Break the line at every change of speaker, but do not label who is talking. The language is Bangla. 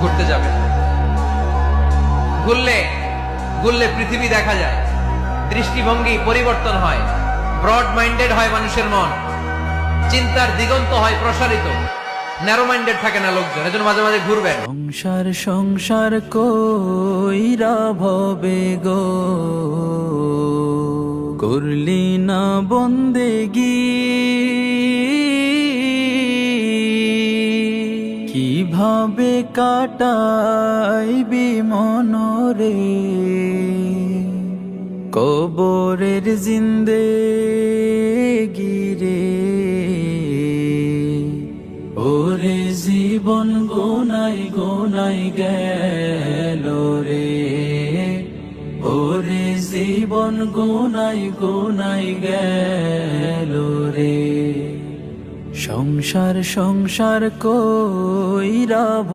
ঘুরতে যাবেন ঘুরলে ঘুরলে পৃথিবী দেখা যায়। দৃষ্টিভঙ্গি পরিবর্তন হয়। ব্রড মাইন্ডেড হয় মানুষের মন। চিন্তার দিগন্ত হয় প্রসারিত। ন্যারো মাইন্ডেড থাকে না লোকজন। এজন্য মাঝে মাঝে ঘুরবেন।
সংসার সংসার কইরা ভবে গো? করলি না বন্দেগি। কীভাবে কাটাইবি মনরে। কবরের জিন্দে গিরে। ওরে জীবন গোনাই গোনাই গেল রে। ওরে জীবন গোনাই গোনাই গেল রে। সংসার সংসার কইরা